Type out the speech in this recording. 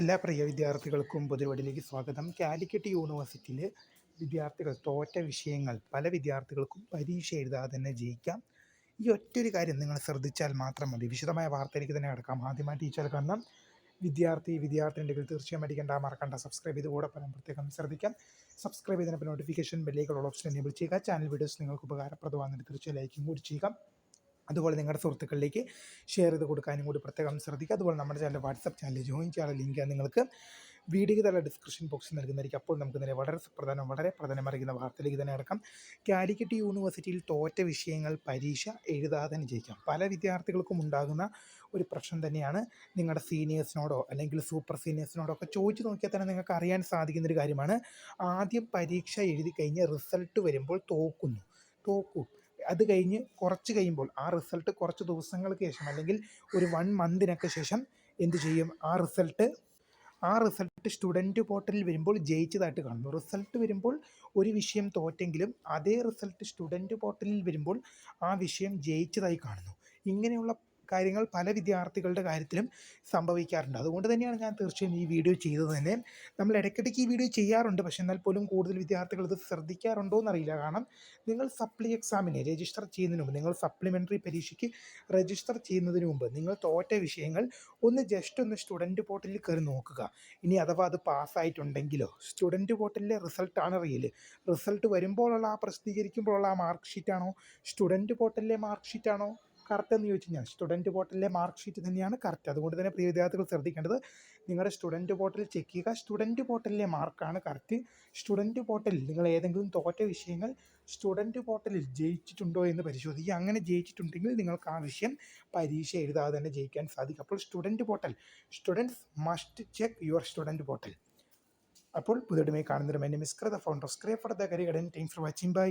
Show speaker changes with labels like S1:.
S1: എല്ലാ പ്രിയ വിദ്യാർത്ഥികൾക്കും പൊതുവടിയിലേക്ക് സ്വാഗതം. കാലിക്കറ്റ് യൂണിവേഴ്സിറ്റിയിലെ വിദ്യാർത്ഥികൾ തോറ്റ വിഷയങ്ങൾ പല വിദ്യാർത്ഥികൾക്കും പരീക്ഷ എഴുതാതെ തന്നെ ജയിക്കാം. ഈ ഒറ്റൊരു കാര്യം നിങ്ങൾ ശ്രദ്ധിച്ചാൽ മാത്രം മതി. വിശദമായ വാർത്തയിലേക്ക് തന്നെ കിടക്കാം. ആദ്യമായി ടീച്ചർ കാരണം വിദ്യാർത്ഥി വിദ്യാർത്ഥിനികൾ തീർച്ചയായും അടിക്കേണ്ട മറക്കണ്ട. സബ്സ്ക്രൈബ് ചെയ്ത് കൂടെ പറയാൻ പ്രത്യേകം ശ്രദ്ധിക്കാം. സബ്സ്ക്രൈബ് ചെയ്തതിനൊപ്പം നോട്ടിഫിക്കേഷൻ ബെല്ലേക്കുള്ള ഓപ്ഷൻ എനേബിൾ ചെയ്യുക. ചാനൽ വീഡിയോസ് നിങ്ങൾക്ക് ഉപകാരപ്രദമാകുന്നതിന് തീർച്ചയായും ലൈക്കും കൂടി ചെയ്യുക. അതുപോലെ നിങ്ങളുടെ സുഹൃത്തുക്കളിലേക്ക് ഷെയർ ചെയ്ത് കൊടുക്കാനും കൂടി പ്രത്യേകം ശ്രദ്ധിക്കുക. അതുപോലെ നമ്മുടെ ചാനൽ വാട്സപ്പ് ചാനൽ ജോയിൻ ചെയ്യാനുള്ള ലിങ്ക് നിങ്ങൾക്ക് വീഡിയോ തന്നെ ഡിസ്ക്രിപ്ഷൻ ബോക്സിൽ നൽകുന്നതായിരിക്കും. അപ്പോൾ നമുക്ക് നേരെ വളരെ പ്രധാനം വളരെ പ്രധാനമറിയുന്ന വാർത്തയിലേക്ക് തന്നെ അടക്കം കാലിക്കറ്റ് യൂണിവേഴ്സിറ്റിയിൽ തോറ്റ വിഷയങ്ങൾ പരീക്ഷ എഴുതാതെ തന്നെ ജയിക്കാം. പല വിദ്യാർത്ഥികൾക്കും ഉണ്ടാകുന്ന ഒരു പ്രശ്നം തന്നെയാണ് നിങ്ങളുടെ സീനിയേഴ്സിനോടോ അല്ലെങ്കിൽ സൂപ്പർ സീനിയേഴ്സിനോടോ ഒക്കെ ചോദിച്ചു നോക്കിയാൽ തന്നെ നിങ്ങൾക്ക് അറിയാൻ സാധിക്കുന്ന ഒരു കാര്യമാണ്. ആദ്യം പരീക്ഷ എഴുതി കഴിഞ്ഞ് റിസൾട്ട് വരുമ്പോൾ തോക്കുന്നു. തോക്കും. അത് കഴിഞ്ഞ് കുറച്ച് കഴിയുമ്പോൾ ആ റിസൾട്ട് കുറച്ച് ദിവസങ്ങൾക്ക് ശേഷം അല്ലെങ്കിൽ ഒരു വൺ മന്തിനൊക്കെ ശേഷം എന്ത് ചെയ്യും? ആ റിസൾട്ട് ആ റിസൾട്ട് സ്റ്റുഡന്റ് പോർട്ടലിൽ വരുമ്പോൾ ജയിച്ചതായിട്ട് കാണുന്നു. റിസൾട്ട് വരുമ്പോൾ ഒരു വിഷയം തോറ്റെങ്കിലും അതേ റിസൾട്ട് സ്റ്റുഡന്റ് പോർട്ടലിൽ വരുമ്പോൾ ആ വിഷയം ജയിച്ചതായി കാണുന്നു. ഇങ്ങനെയുള്ള കാര്യങ്ങൾ പല വിദ്യാർത്ഥികളുടെ കാര്യത്തിലും സംഭവിക്കാറുണ്ട്. അതുകൊണ്ട് തന്നെയാണ് ഞാൻ തീർച്ചയായും ഈ വീഡിയോ ചെയ്തത് തന്നെ. നമ്മൾ ഇടയ്ക്കിടയ്ക്ക് ഈ വീഡിയോ ചെയ്യാറുണ്ട്. പക്ഷേ എന്നാൽ പോലും കൂടുതൽ വിദ്യാർത്ഥികൾ ഇത് ശ്രദ്ധിക്കാറുണ്ടോ എന്നറിയില്ല. കാരണം നിങ്ങൾ സപ്ലി എക്സാമിനെ രജിസ്റ്റർ ചെയ്യുന്നതിന് മുമ്പ് നിങ്ങൾ സപ്ലിമെന്ററി പരീക്ഷയ്ക്ക് രജിസ്റ്റർ ചെയ്യുന്നതിന് മുമ്പ് നിങ്ങൾ തോറ്റ വിഷയങ്ങൾ ഒന്ന് ജസ്റ്റ് ഒന്ന് സ്റ്റുഡന്റ് പോർട്ടലിൽ കയറി നോക്കുക. ഇനി അഥവാ അത് പാസ്സായിട്ടുണ്ടെങ്കിലോ സ്റ്റുഡന്റ് പോർട്ടലിലെ റിസൾട്ടാണ് റിയൽ റിസൾട്ട് വരുമ്പോഴുള്ള ആ പ്രസിദ്ധീകരിക്കുമ്പോഴുള്ള ആ മാർക്ക് ഷീറ്റാണോ? സ്റ്റുഡന്റ് പോർട്ടലിലെ മാർക്ക് ഷീറ്റാണോ? കറക്റ്റ് എന്ന് ചോദിച്ചു കഴിഞ്ഞാൽ സ്റ്റുഡന്റ് പോർട്ടലിലെ മാർക്ക് ഷീറ്റ് തന്നെയാണ് കറക്റ്റ്. അതുകൊണ്ട് തന്നെ പ്രിയ വിദ്യാർത്ഥികൾ ശ്രദ്ധിക്കേണ്ടത് നിങ്ങളുടെ സ്റ്റുഡന്റ് പോർട്ടൽ ചെക്ക് ചെയ്യുക. സ്റ്റുഡന്റ് പോർട്ടലിലെ മാർക്കാണ് കറക്റ്റ്. സ്റ്റുഡന്റ് പോർട്ടലിൽ നിങ്ങൾ ഏതെങ്കിലും തോറ്റ വിഷയങ്ങൾ സ്റ്റുഡന്റ് പോർട്ടലിൽ ജയിച്ചിട്ടുണ്ടോ എന്ന് പരിശോധിക്കുക. അങ്ങനെ ജയിച്ചിട്ടുണ്ടെങ്കിൽ നിങ്ങൾക്ക് ആ വിഷയം പരീക്ഷ എഴുതാതെ തന്നെ ജയിക്കാൻ സാധിക്കും. അപ്പോൾ student portal students must check your student portal. അപ്പോൾ പുതിയ കാണുന്നൊരു എന്റെ മിസ്കൃത ഫൗണ്ടർ സ്ക്രേ for the കരികടൻ. Time for watching bye